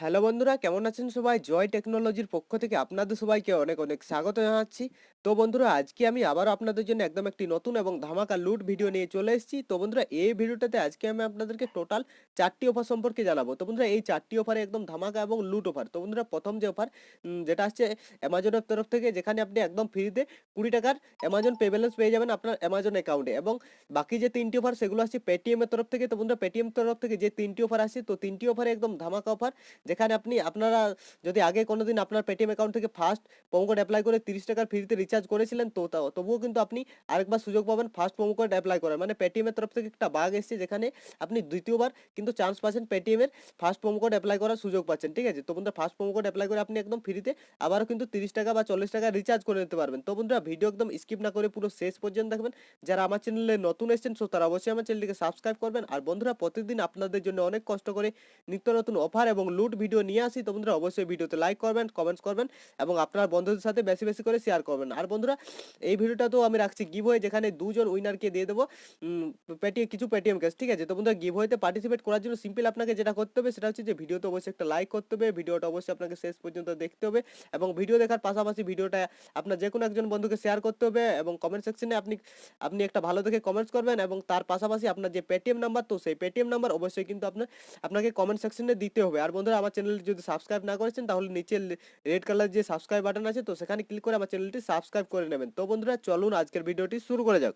Hello বন্ধুরা, কেমন আছেন সবাই? জয় টেকনোলজির পক্ষ থেকে আপনাদের সবাইকে অনেক অনেক স্বাগত জানাচ্ছি। তো বন্ধুরা, আজকে আমি আবার আপনাদের জন্য একদম একটি নতুন এবং ধামাকা লুট ভিডিও নিয়ে চলে এসেছি। তো বন্ধুরা, এই ভিডিওটাতে আজকে আমি আপনাদেরকে টোটাল চারটি অফার সম্পর্কে জানাব। তো বন্ধুরা, এই চারটি অফারে একদম ধামাকা এবং লুট অফার তো বন্ধুরা, প্রথম যে অফার যেটা আসছে অ্যামাজনের তরফ থেকে, যেখানে আপনি একদম ফ্রিতে কুড়ি টাকার অ্যামাজন পে ব্যালেন্স পেয়ে যাবেন আপনার অ্যামাজন অ্যাকাউন্টে এবং বাকি যে তিনটি অফার সেগুলো আসছে পেটিএমের তরফ থেকে। তো বন্ধুরা পেটিএম তরফ থেকে যে তিনটি অফার আসছে তো তিনটি অফারে একদম ধামাকা অফার যেখানে আপনি আপনারা যদি আগে কোনো দিন আপনার পেটিএম অ্যাকাউন্ট থেকে ফার্স্ট প্রোমো কোড অ্যাপ্লাই করে তিরিশ টাকার ফ্রিতে রিচার্জ করেছিলেন, তো তাও তবুও কিন্তু আপনি আরেকবার সুযোগ পাবেন ফার্স্ট প্রোমো কোড অ্যাপ্লাই করার। মানে পেটিএমের তরফ থেকে একটা বাগ এসেছে যেখানে আপনি দ্বিতীয়বার কিন্তু চান্স পাচ্ছেন পেটিএমের ফার্স্ট প্রোমো কোড অ্যাপ্লাই করার সুযোগ পাচ্ছেন, ঠিক আছে? তো বন্ধুরা ফার্স্ট প্রোমো কোড অ্যাপ্লাই করে আপনি একদম ফ্রিতে আবারও কিন্তু তিরিশ টাকা বা চল্লিশ টাকা রিচার্জ করে নিতে পারবেন। তো বন্ধুরা ভিডিও একদম স্কিপ না করে পুরো শেষ পর্যন্ত দেখবেন। যারা আমার চ্যানেলে নতুন এসেছেন সো তারা অবশ্যই আমার চ্যানেলটিকে সাবস্ক্রাইব করবেন। আর বন্ধুরা প্রতিদিন আপনাদের জন্য অনেক কষ্ট করে নিত্য নতুন অফার এবং লুট ভিডিও নিয়ে আসি, তো বন্ধুরা অবশ্যই ভিডিওতে লাইক করবেন কমেন্টস করবেন এবং আপনার বন্ধুদের সাথে বেশি বেশি করে শেয়ার করবেন। আর বন্ধুরা, এই ভিডিওটা তো আমি রাখছি গিভ হয়ে যেখানে দুজন উইনারকে দিয়ে দেবো পেটিএম কিছু পেটিএম ক্যাশ ঠিক আছে? তো বন্ধুরা গিভ হয়েতে পার্টিসিপেট করার জন্য সিম্পল আপনাকে যেটা করতে হবে সেটা হচ্ছে যে ভিডিওতে অবশ্যই একটা লাইক করতে হবে, ভিডিওটা অবশ্যই আপনাকে শেষ পর্যন্ত দেখতে হবে এবং ভিডিও দেখার পাশাপাশি ভিডিওটা আপনার যে কোনো একজন বন্ধুকে শেয়ার করতে হবে এবং কমেন্ট সেকশনে আপনি আপনি একটা ভালো দেখে কমেন্টস করবেন এবং তার পাশাপাশি আপনার যে পেটিএম নাম্বার তো সেই পেটিএম নাম্বার অবশ্যই কিন্তু আপনার, আপনাকে কমেন্ট সেকশনে দিতে হবে। আর বন্ধুরা আমার চ্যানেল যদি সাবস্ক্রাইব না করেছেন, তাহলে নিচে রেড কালার যে সাবস্ক্রাইব বাটন আছে, তো সেখানে ক্লিক করে আমার চ্যানেলটি সাবস্ক্রাইব করে নেবেন। তো বন্ধুরা, চলুন আজকের ভিডিওটি শুরু করে যাক।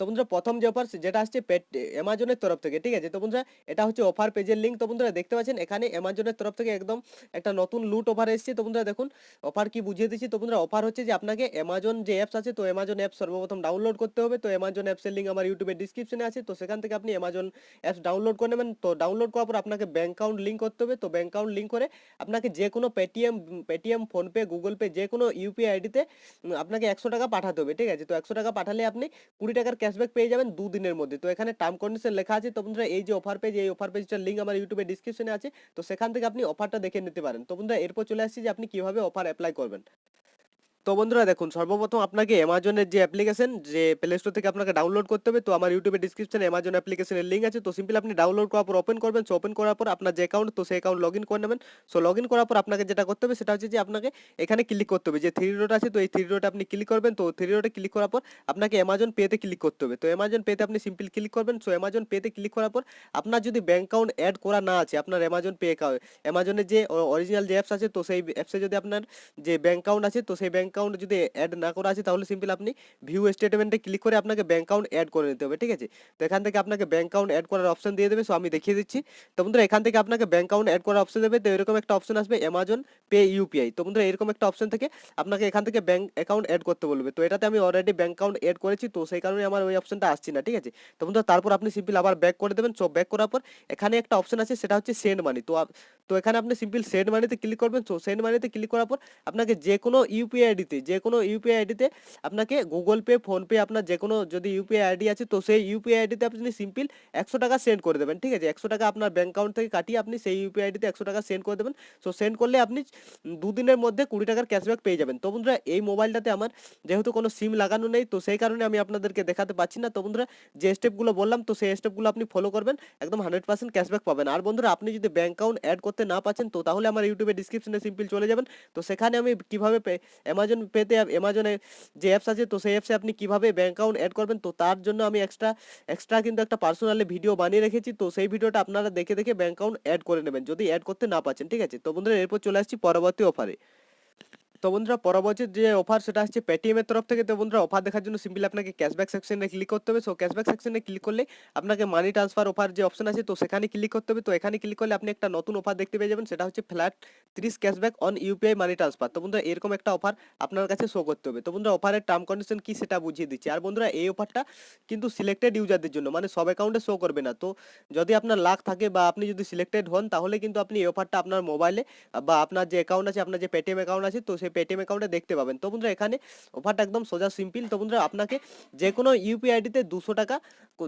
তো বন্ধুরা প্রথম যে অফার যেটা আসছে পেট অ্যামাজনের তরফ থেকে, ঠিক আছে? তো বন্ধুরা এটা হচ্ছে অফার পেজের লিঙ্ক তো বন্ধুরা দেখতে পাচ্ছেন এখানে অ্যামাজনের তরফ থেকে একদম একটা নতুন লুট অফার এসেছে। তো বন্ধুরা দেখুন অফার কি বুঝিয়ে দিচ্ছি? তো বন্ধুরা অফার হচ্ছে যে আপনাকে অ্যামাজন যে অ্যাপস আছে, তো অ্যামাজন অ্যাপস সর্বপ্রথম ডাউনলোড করতে হবে। তো অ্যামাজন অ্যাপসের লিঙ্ক আমার ইউটিউবের ডিসক্রিপশনে আছে। তো সেখান থেকে আপনি অ্যামাজন অ্যাপস ডাউনলোড করে নেবেন। তো ডাউনলোড করার পর আপনাকে ব্যাঙ্ক অ্যাকাউন্ট লিঙ্ক করতে হবে। তো ব্যাঙ্ক অ্যাকাউন্ট লিঙ্ক করে আপনাকে যে কোনো Paytm Paytm PhonePe Google Pay যে কোনো ইউপিআই আইডিতে আপনাকে একশো টাকা পাঠাতে হবে, ঠিক আছে? তো একশো টাকা পাঠালে আপনি কুড়ি টাকার ক্যাশব্যাক পেয়ে যাবেন দুদিনের মধ্যে। তো এখানে টার্ম কন্ডিশন লেখা আছে, তো বন্ধুরা এই যে অফার পেজ এই অফার পেজটার লিঙ্ক আমার ইউটিউবে ডিসক্রিপশনে আছে। তো সেখান থেকে আপনি অফারটা দেখে নিতে পারেন। তো বন্ধুরা এরপর চলে আসছি যে আপনি কীভাবে অফার অ্যাপ্লাই করবেন। তো বন্ধুরা দেখুন, সর্বপ্রথম আপনাকে অ্যামাজনের যে অ্যাপ্লিকেশন যে প্লে স্টোর থেকে আপনাকে ডাউনলোড করতে হবে, তো আমার ইউটিউবে ডিসক্রিপশনে অ্যামাজন অ্যাপ্লিকেশনের লিঙ্ক আছে, তো সিম্পল আপনি ডাউনলোড করার পর ওপেন করবেন সো ওপেন করার পর আপনার যে অ্যাকাউন্ট তো সেই অ্যাকাউন্ট লগ ইন করে নেবেন। সো লগ ইন করার পর আপনাকে যেটা করতে হবে, সেটা হচ্ছে যে আপনাকে এখানে ক্লিক করতে হবে, যে থ্রি ডট আছে, তো এই থ্রি ডটে আপনি ক্লিক করবেন, তো থ্রি ডটে ক্লিক করার পর আপনাকে অ্যামাজন পেতে ক্লিক করতে হবে। তো অ্যামাজন পেতে আপনি সিম্পল ক্লিক করবেন সো অ্যামাজন পেতে ক্লিক করার পর আপনার যদি ব্যাঙ্ক অ্যাকাউন্ট অ্যাড করা না আছে, আপনার অ্যামাজন পে অ্যামাজনের যে অরিজিনাল যে অ্যাপস আছে, তো সেই অ্যাপসে যদি আপনার যে ব্যাঙ্ক অ্যাকাউন্ট আছে, তো সেই ব্যাঙ্ক অ্যাকাউন্ট যদি অ্যাড না করা আছে, তাহলে সিম্পল আপনি ভিউ স্টেটমেন্টে ক্লিক করে আপনাকে ব্যাঙ্ক অ্যাকাউন্ট অ্যাড করে নিতে হবে, ঠিক আছে? তো এখান থেকে আপনাকে ব্যাঙ্ক অ্যাকাউন্ট অ্যাড করার অপশন দিয়ে দেবে সো আমি দেখিয়ে দিচ্ছি। তো বন্ধুরা, এখান থেকে আপনাকে ব্যাঙ্ক অ্যাকাউন্ট অ্যাড করার অপশন দেবে, তো এরকম একটা অপশন আসবে অ্যামাজন পে ইউপিআই তো বন্ধুরা, এরকম একটা অপশন থেকে আপনাকে এখান থেকে ব্যাঙ্ক অ্যাকাউন্ট অ্যাড করতে বলবে। তো এটাতে আমি অলরেডি ব্যাঙ্ক অ্যাকাউন্ট অ্যাড করেছি, তো সেই কারণে আমার ওই অপশনটা আসছে না, ঠিক আছে? তো বন্ধুরা, তারপর আপনি সিম্পল আবার ব্যাক করে দেবেন সো ব্যাক করার পর এখানে একটা অপশন আছে, সেটা হচ্ছে সেন্ড মানি তো তো এখানে আপনি সিম্পল সেন্ড মানিতে ক্লিক করবেন সো সেন্ড মানিতে ক্লিক করার পর আপনাকে যে কোনো ইউপিআই আইডিতে যে কোনো ইউপিআই আইডিতে আপনাকে গুগল পে ফোনপে আপনার যে কোনো যদি ইউপিআই আইডি আছে, তো সেই ইউপিআই আইডিতে আপনি সিম্পল একশো টাকা সেন্ড করে দেবেন, ঠিক আছে? একশো টাকা আপনার ব্যাঙ্ক অ্যাকাউন্ট থেকে কাটিয়ে আপনি সেই ইউপিআই আইডিতে একশো টাকা সেন্ড করে দেবেন। সো সেন্ড করলে আপনি দুদিনের মধ্যে কুড়ি টাকার ক্যাশব্যাক পেয়ে যাবেন। তো বন্ধুরা, এই মোবাইলটাতে আমার যেহেতু কোনো সিম লাগানো নেই, তো সেই কারণে আমি আপনাদেরকে দেখাতে পাচ্ছি না। তো বন্ধুরা, যে স্টেপগুলো বললাম, তো সেই স্টেপগুলো আপনি ফলো করবেন, একদম হান্ড্রেড পার্সেন্ট ক্যাশব্যাক পাবেন। আর বন্ধুরা, আপনি যদি ব্যাঙ্ক অ্যাকাউন্ট অ্যাড করতে না পাচ্ছেন তো তাহলে আমার ইউটিউবে ডিসক্রিপশনে সিম্পল চলে যাবেন। তো সেখানে আমি কীভাবে অ্যামাজন পেতে অ্যামাজনে যে অ্যাপস আছে, তো সেই অ্যাপসে আপনি কীভাবে ব্যাঙ্ক অ্যাকাউন্ট অ্যাড করবেন? তো তার জন্য আমি এক্সট্রা এক্সট্রা কিন্তু একটা পার্সোনালি ভিডিও বানিয়ে রেখেছি। তো সেই ভিডিওটা আপনারা দেখে দেখে ব্যাঙ্ক অ্যাকাউন্ট অ্যাড করে নেবেন, যদি অ্যাড করতে না পাচ্ছেন ঠিক আছে? তো বন্ধুরা, এরপর চলে আসছি পরবর্তী অফারে তো বন্ধুরা, পরবর্তী যে অফার সেটা হচ্ছে পেটিএমের তরফ থেকে। তো বন্ধুরা অফার দেখার জন্য সিম্পলি আপনাকে ক্যাশব্যাক সেকশনে ক্লিক করতে হবে। সো ক্যাশব্যাক সেকশনে ক্লিক করলে আপনাকে মানি ট্রান্সফার অফার যে অপশন আছে, তো সেখানে ক্লিক করতে হবে। তো এখানে ক্লিক করলে আপনি একটা নতুন অফার দেখতে পেয়ে যাবেন। সেটা হচ্ছে ফ্ল্যাট তিরিশ cashback on UPI money transfer তো বন্ধুরা, এরকম একটা অফার আপনার কাছে শো করতে হবে। তো বন্ধুরা অফারের টার্ম কন্ডিশন কি সেটা বুঝিয়ে দিচ্ছি। আর বন্ধুরা, এই অফারটা কিন্তু সিলেক্টেড ইউজারদের জন্য মানে সব অ্যাকাউন্টে শো করবে না। তো যদি আপনার লাখ থাকে বা আপনি যদি সিলেক্টেড হন, তাহলে কিন্তু আপনি এই অফারটা আপনার মোবাইলে বা আপনার যে অ্যাকাউন্ট আছে, আপনার যে পেটিএম অ্যাকাউন্ট আছে, তো সেই পেটিএম অ্যাকাউন্টে দেখতে পাবেন। তো বন্ধুরা, এখানে অফারটা একদম সোজা সিম্পল তো বন্ধুরা, আপনাকে যে কোনো ইউপিআইডিতে দুশো টাকা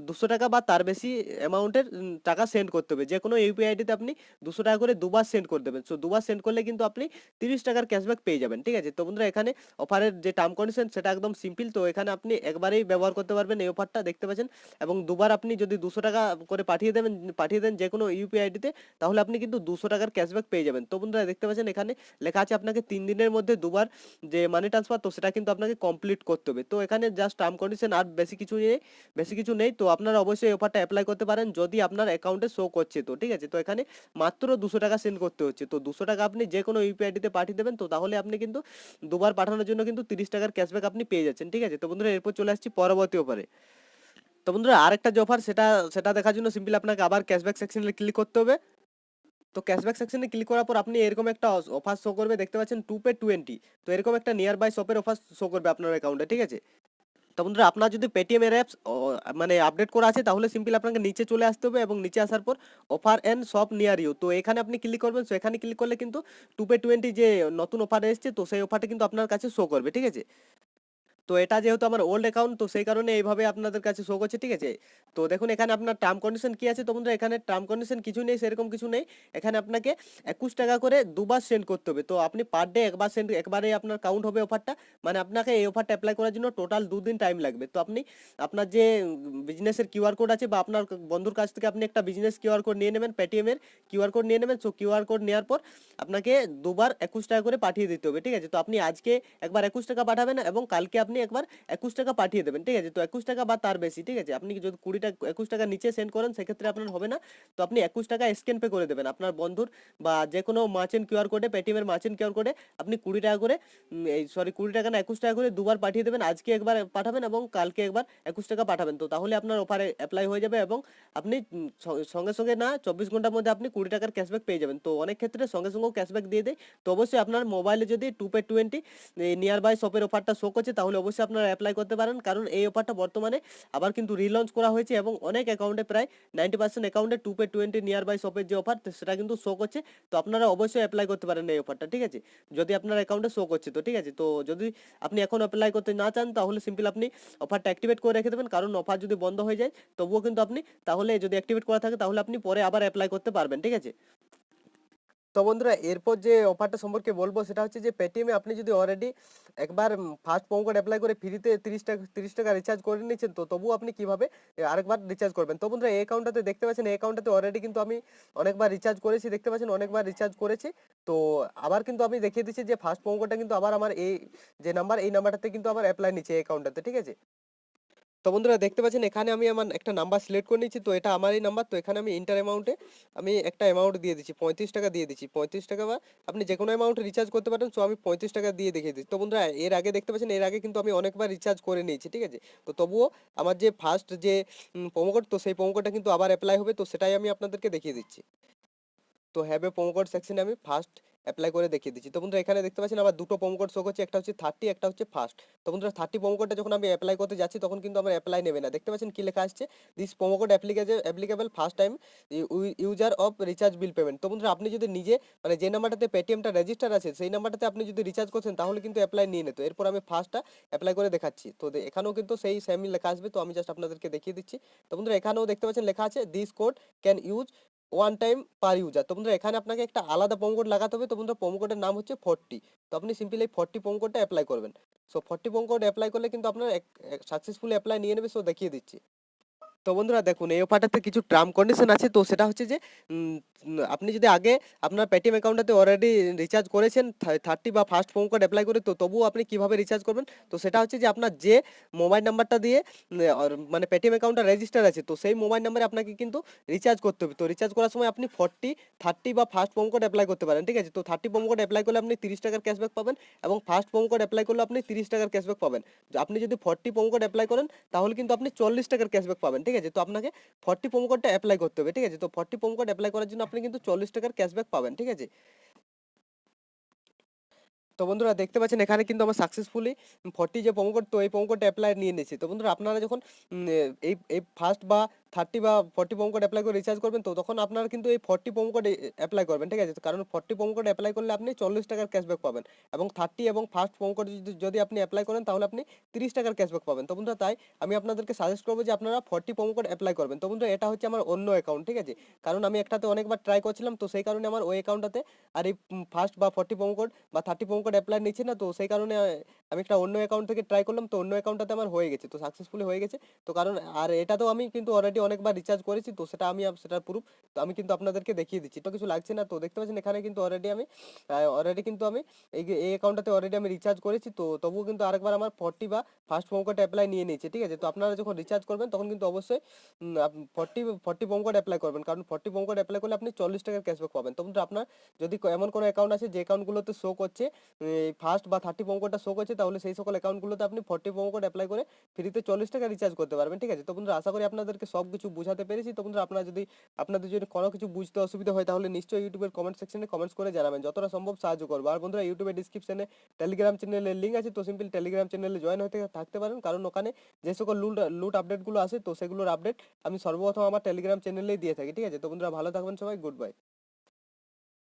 দুশো টাকা বা তার বেশি অ্যামাউন্টের টাকা সেন্ড করতে হবে। যে কোনো ইউপিআই আইডিতে আপনি দুশো টাকা করে দুবার সেন্ড করে দেবেন। সো দুবার সেন্ড করলে কিন্তু আপনি তিরিশ টাকার ক্যাশব্যাক পেয়ে যাবেন, ঠিক আছে? তো বন্ধুরা, এখানে অফারের যে টার্ম কন্ডিশন সেটা একদম সিম্পল তো এখানে আপনি একবারেই ব্যবহার করতে পারবেন এই অফারটা দেখতে পাচ্ছেন? এবং দুবার আপনি যদি দুশো টাকা করে পাঠিয়ে দেবেন, পাঠিয়ে দেন যে কোনো ইউপিআই আইডিতে তাহলে আপনি কিন্তু দুশো টাকার ক্যাশব্যাক পেয়ে যাবেন। তো বন্ধুরা, দেখতে পাচ্ছেন এখানে লেখা আছে আপনাকে তিন দিনের মধ্যে দুবার যে মানি ট্রান্সফার তো সেটা কিন্তু আপনাকে কমপ্লিট করতে হবে। তো এখানে জাস্ট টার্ম কন্ডিশন আর বেশি কিছু নেই, বেশি কিছু নেই। তো আপনারা অবশ্যই অফারটা অ্যাপ্লাই করতে পারেন যদি আপনার অ্যাকাউন্টে শো করছে তো, ঠিক আছে? তো এখানে মাত্র দুশো টাকা সেন্ড করতে হচ্ছে। তো দুশো টাকা আপনি যে কোনো ইউপিআই আইডিতে পাঠিয়ে দেবেন, তো তাহলে আপনি কিন্তু দুবার পাঠানোর জন্য কিন্তু তিরিশ টাকার ক্যাশব্যাক আপনি পেয়ে যাচ্ছেন, ঠিক আছে? তো বন্ধুরা, এরপর চলে আসছি পরবর্তী অফারে তো বন্ধুরা, আরেকটা যে অফার সেটা সেটা দেখার জন্য সিম্পলি আপনাকে আবার ক্যাশব্যাক সেকশনে ক্লিক করতে হবে। তো ক্যাশব্যাক সেকশনে ক্লিক করার পর আপনি এরকম একটা অফার শো করবে, দেখতে পাচ্ছেন টু পে টোয়েন্টি তো এরকম একটা নিয়ার বাই শপের অফার শো করবে আপনার অ্যাকাউন্টে ঠিক আছে? তো বন্ধুরা, আপনার যদি পেটিএম এর অ্যাপস মানে আপডেট করা আছে, তাহলে সিম্পলি আপনাকে নিচে চলে আসতে হবে এবং নিচে আসার পর offer and shop near you তো এখানে আপনি ক্লিক করবেন সো এখানে ক্লিক করলে কিন্তু টু পে টোয়েন্টি যে নতুন অফার এসেছে, তো সেই অফারটা কিন্তু আপনার কাছে শো করবে, ঠিক আছে? তো এটা যেহেতু আমার ওল্ড অ্যাকাউন্ট তো সেই কারণে এইভাবে আপনাদের কাছে শো করছে, ঠিক আছে? তো দেখুন, এখানে আপনার টার্ম কন্ডিশন কি আছে? তো বন্ধুরা, এখানে টার্ম কন্ডিশন কিছু নেই, সেরকম কিছু নেই। এখানে আপনাকে একুশ টাকা করে দুবার সেন্ড করতে হবে। তো আপনি পার ডে একবার সেন্ড একবারে আপনার কাউন্ট হবে অফারটা মানে আপনাকে এই অফারটা অ্যাপ্লাই করার জন্য টোটাল দুদিন টাইম লাগবে। তো আপনি, আপনার যে বিজনেসের কিউআর কোড আছে বা আপনার বন্ধুর কাছ থেকে আপনি একটা বিজনেস কিউআর কোড নিয়ে নেবেন পেটিএমের কিউআর কোড নিয়ে নেবেন। সো কিউআর কোড নেওয়ার পর আপনাকে দুবার একুশ টাকা করে পাঠিয়ে দিতে হবে, ঠিক আছে? তো আপনি আজকে একবার একুশ টাকা পাঠাবেন এবং কালকে আপনি একবার একুশ টাকা পাঠিয়ে দেবেন, ঠিক আছে? তো একুশ টাকা বা তার বেশি, ঠিক আছে? আপনি যদি কুড়ি টাকা, একুশ টাকা নিচে সেন্ড করেন, সেক্ষেত্রে আপনার হবে না। তো আপনি একুশ টাকা স্ক্যান পে করে দেবেন। আপনার বন্ধুর বা যে কোনো মার্চেন্ট কিউআর কোডে পেটিএমের মার্চেন্ট কিউআর কোডে আপনি কুড়ি টাকা করে এই সরি কুড়ি টাকা না, একুশ টাকা করে দুবার পাঠিয়ে দেবেন। আজকে একবার পাঠাবেন এবং কালকে একবার একুশ টাকা পাঠাবেন। তো তাহলে আপনার অফারে অ্যাপ্লাই হয়ে যাবে এবং আপনি সঙ্গে সঙ্গে না, চব্বিশ ঘণ্টার মধ্যে আপনি কুড়ি টাকার ক্যাশব্যাক পেয়ে যাবেন। তো অনেক ক্ষেত্রে সঙ্গে সঙ্গেও ক্যাশব্যাক দিয়ে দেয়। তো অবশ্যই আপনার মোবাইলে যদি to pay twenty near by শপের অফারটা শো করছে, তাহলে অবশ্যই আপনারা অ্যাপ্লাই করতে পারেন। কারণ এই অফারটা বর্তমানে আবার কিন্তু রিলঞ্চ করা হয়েছে এবং অনেক অ্যাকাউন্টে প্রায় নাইনটি পার্সেন্ট অ্যাকাউন্টে to pay twenty near by শপের যে অফার সেটা কিন্তু শো করছে। তো আপনারা অবশ্যই অ্যাপ্লাই করতে পারেন এই অফারটা ঠিক আছে? যদি আপনার অ্যাকাউন্টে শো করছে তো, ঠিক আছে? তো যদি আপনি এখন অ্যাপ্লাই করতে না চান, তাহলে সিম্পল আপনি অফারটা অ্যাক্টিভেট করে রেখে দেবেন। কারণ অফার যদি বন্ধ হয়ে যায়, তবুও কিন্তু আপনি তাহলে যদি অ্যাক্টিভেট করা থাকে, তাহলে আপনি পরে আবার অ্যাপ্লাই করতে পারবেন, ঠিক আছে? তো বন্ধুরা, এরপর যে অফারটা সম্পর্কে বলব সেটা হচ্ছে যে পেটিএমে আপনি যদি অলরেডি একবার ফার্স্ট প্রোমো কোড অ্যাপ্লাই করে ফ্রিতে তিরিশ টাকা তিরিশ টাকা রিচার্জ করে নিয়েছেন, তো তবুও আপনি কীভাবে আরেকবার রিচার্জ করবেন? তো বন্ধুরা, এই অ্যাকাউন্টটাতে দেখতে পাচ্ছেন, এই অ্যাকাউন্টটাতে অলরেডি কিন্তু আমি অনেকবার রিচার্জ করেছি, দেখতে পাচ্ছেন অনেকবার রিচার্জ করেছি। তো আবার কিন্তু আমি দেখিয়ে দিচ্ছি যে ফার্স্ট প্রোমো কোডটা কিন্তু আবার আমার এই যে নাম্বার এই নাম্বারটাতে কিন্তু আবার অ্যাপ্লাই নিচ্ছে এই অ্যাকাউন্টটাতে ঠিক আছে? তো বন্ধুরা দেখতে পাচ্ছেন এখানে আমি আমার একটা নাম্বার সিলেক্ট করে নিচ্ছি তো এটা আমারই নাম্বার তো এখানে আমি ইন্টার অ্যামাউন্টে আমি একটা অ্যামাউন্ট দিয়ে দিচ্ছি, পঁয়ত্রিশ টাকা দিয়ে দিচ্ছি, পঁয়ত্রিশ টাকা বা আপনি যে কোনো অ্যামাউন্টে রিচার্জ করতে পারেন সো আমি পঁয়ত্রিশ টাকা দিয়ে দেখিয়ে দিচ্ছি। তো বন্ধুরা এর আগে দেখতে পাচ্ছেন, এর আগে কিন্তু আমি অনেকবার রিচার্জ করে নিয়েছি, ঠিক আছে? তো তবুও আমার যে ফার্স্ট যে প্রোমো কোড তো সেই প্রোমো কোডটা কিন্তু আবার অ্যাপ্লাই হবে, তো সেটাই আমি আপনাদেরকে দেখিয়ে দিচ্ছি। তো হ্যাভ এ কোড সেকশনে আমি ফার্স্ট অ্যাপ্লাই করে দেখিয়ে দিচ্ছি। তো বন্ধুরা, এখানে দেখতে পাচ্ছেন আবার দুটো কোড শো করছে, একটা হচ্ছে থার্টি একটা হচ্ছে ফার্স্ট তো বন্ধুরা থার্টি কোডটা যখন আমি অ্যাপ্লাই করতে যাচ্ছি, তখন কিন্তু আমার অ্যাপ্লাই নেবে না। দেখতে পাচ্ছেন কি লেখা আসছে? This promo code applicable applicable first time user of recharge bill payment তো বন্ধুরা, আপনি যদি নিজে মানে যে নাম্বারটাতে পেটিএমটা রেজিস্টার আছে, সেই নাম্বারটাতে আপনি যদি রিচার্জ করছেন, তাহলে কিন্তু অ্যাপ্লাই নিয়ে নিত এরপর আমি ফার্স্টটা অ্যাপ্লাই করে দেখাচ্ছি। তো এখানেও কিন্তু সেই সেমই লেখা আসবে। তো আমি জাস্ট আপনাদেরকে দেখিয়ে দিচ্ছি। তো বন্ধুরা, এখানেও দেখতে পাচ্ছেন লেখা আছে this code can use one time per user তো বন্ধুরা, এখানে আপনাকে একটা আলাদা কোড লাগাতে হবে। তো বন্ধুরা কোডের নাম হচ্ছে ফোরটি তো আপনি সিম্পলি এই ফোরটি কোডটা অ্যাপ্লাই করবেন। সো ফোরটি কোড অ্যাপ্লাই করলে কিন্তু আপনার সাকসেসফুলি অ্যাপ্লাই নিয়ে নেবে। সো দেখিয়ে দিচ্ছি। তো বন্ধুরা দেখুন, এই অফারটাতে কিছু টার্ম কন্ডিশন আছে। তো সেটা হচ্ছে যে আপনি যদি আগে আপনার পেটিএম অ্যাকাউন্টটাতে অলরেডি রিচার্জ করেছেন থার্টি বা ফার্স্ট ফোন কোড অ্যাপ্লাই করে, তো তবুও আপনি কীভাবে রিচার্জ করবেন? তো সেটা হচ্ছে যে, আপনার যে মোবাইল নাম্বারটা দিয়ে মানে পেটিএম অ্যাকাউন্টটা রেজিস্টার আছে, তো সেই মোবাইল নাম্বারে আপনাকে কিন্তু রিচার্জ করতে হবে। তো রিচার্জ করার সময় আপনি ফর্টি থার্টি বা ফার্স্ট প্রোমো কোড অ্যাপ্লাই করতে পারেন, ঠিক আছে? তো থার্টি প্রোমো কোড অ্যাপ্লাই করলে আপনি তিরিশ টাকার ক্যাশব্যাক পাবেন এবং ফার্স্ট প্রোমো কোড অ্যাপ্লাই করলে আপনি তিরিশ টাকার ক্যাশব্যাক পাবেন। আপনি যদি ফর্টি প্রোমো কোড অ্যাপ্লাই করেন, তাহলে কিন্তু আপনি চল্লিশ টাকার ক্যাশব্যাক পাবেন, ঠিক আছে? তো আপনাকে ফর্টি প্রোমো কোডটা অ্যাপ্লাই করতে হবে, ঠিক আছে? তো ফর্টি প্রোমো কোড অ্যাপ্লাই করার জন্য আপনি কিন্তু চল্লিশ টাকার ক্যাশব্যাক পাবেন, ঠিক আছে? তো বন্ধুরা দেখতে পাচ্ছেন এখানে কিন্তু আমার সাকসেসফুলি 40 যে প্রোমো কোড তো এই প্রোমো কোডটা অ্যাপ্লাই নিয়ে নিয়েছি। তো বন্ধুরা আপনারা যখন এই এই ফার্স্ট বা 30 বা 40 প্রোমো কোড এপ্লাই করে রিচার্জ করবেন তো তখন আপনারা কিন্তু এই 40 প্রোমো কোড অ্যাপ্লাই করবেন, ঠিক আছে? কারণ 40 প্রোমো কোড অ্যাপ্লাই করলে আপনি 40 টাকার ক্যাশব্যাক পাবেন এবং 30 এবং ফার্স্ট প্রোমো কোড যদি আপনি অ্যাপ্লাই করেন তাহলে আপনি 30 টাকার ক্যাশব্যাক পাবেন। তো বন্ধুরা তাই আমি আপনাদেরকে সাজেস্ট করব যে আপনারা 40 প্রোমো কোড অ্যাপ্লাই করবেন। তো বন্ধুরা এটা হচ্ছে আমার অন্য অ্যাকাউন্ট, ঠিক আছে? কারণ আমি একটাতে অনেকবার ট্রাই করছিলাম তো সেই কারণে আমার ওই অ্যাকাউন্টটাতে আর এই ফার্স্ট বা 40 প্রোমো কোড বা 30 প্রোমো কোড অ্যাপ্লাই নিচ্ছে না তো সেই কারণে আমি একটা অন্য অ্যাকাউন্ট থেকে ট্রাই করলাম তো অন্য অ্যাকাউন্টটাতে আমার হয়ে গেছে। তো সাকসেসফুলি হয়ে গেছে। তো কারণ আর এটাতেও আমি কিন্তু অলরেডি অনেকবার রিচার্জ করেছি তো সেটা আমি সেটার প্রুফ তো আমি কিন্তু আপনাদেরকে দেখিয়ে দিচ্ছি। তো কিছু লাগছে না তো দেখতে পাচ্ছেন এখানে কিন্তু অলরেডি আমি অলরেডি কিন্তু আমি এই এই অ্যাকাউন্টটাতে অলরেডি আমি রিচার্জ করেছি তো তবুও কিন্তু আরেকবার আমার 40 বা ফার্স্ট প্রোমো কোড এপ্লাই নিয়ে নিয়েছে, ঠিক আছে? তো আপনারা যখন রিচার্জ করবেন তখন কিন্তু অবশ্যই forty forty 40 40 promo code apply করবেন। কারণ 40 প্রোমো কোড এপ্লাই করলে আপনি 40 টাকার ক্যাশব্যাক পাবেন। তো আপনার যদি এমন কোনো অ্যাকাউন্ট আছে যে অ্যাকাউন্টগুলোতে শো করছে ফার্স্ট বা 30 প্রোমো শো করছে তাহলে সেই সকল অ্যাকাউন্টগুলোতে আপনি 40 প্রোমো কোড এপ্লাই করে ফ্রিতে 40 টাকা রিচার্জ করতে পারবেন, ঠিক আছে? তো বন্ধুরা আশা করি আপনাদেরকে সবকিছু বোঝাতে পেরেছি। তো বন্ধুরা আপনারা যদি আপনাদের যদি কোনো কিছু বুঝতে অসুবিধা হয় তাহলে নিশ্চয়ই ইউটিউবের কমেন্ট সেকশনে কমেন্টস করে জানাবেন। যতটা সম্ভব সাহায্য করব আর বন্ধুরা ইউটিউবের ডিসক্রিপশনে টেলিগ্রাম চ্যানেলের লিঙ্ক আছে তো সিম্পল টেলিগ্রাম চ্যানেলে জয়েন হতে থাকতে পারেন। কারণ ওখানে যে সকল লুট লুট আপডেটগুলো আসে তো সেগুলোর আপডেট আমি সর্বপ্রথম আমার টেলিগ্রাম চ্যানেলেই দিয়ে থাকি, ঠিক আছে? তো বন্ধুরা ভালো থাকবেন সবাই। Good bye.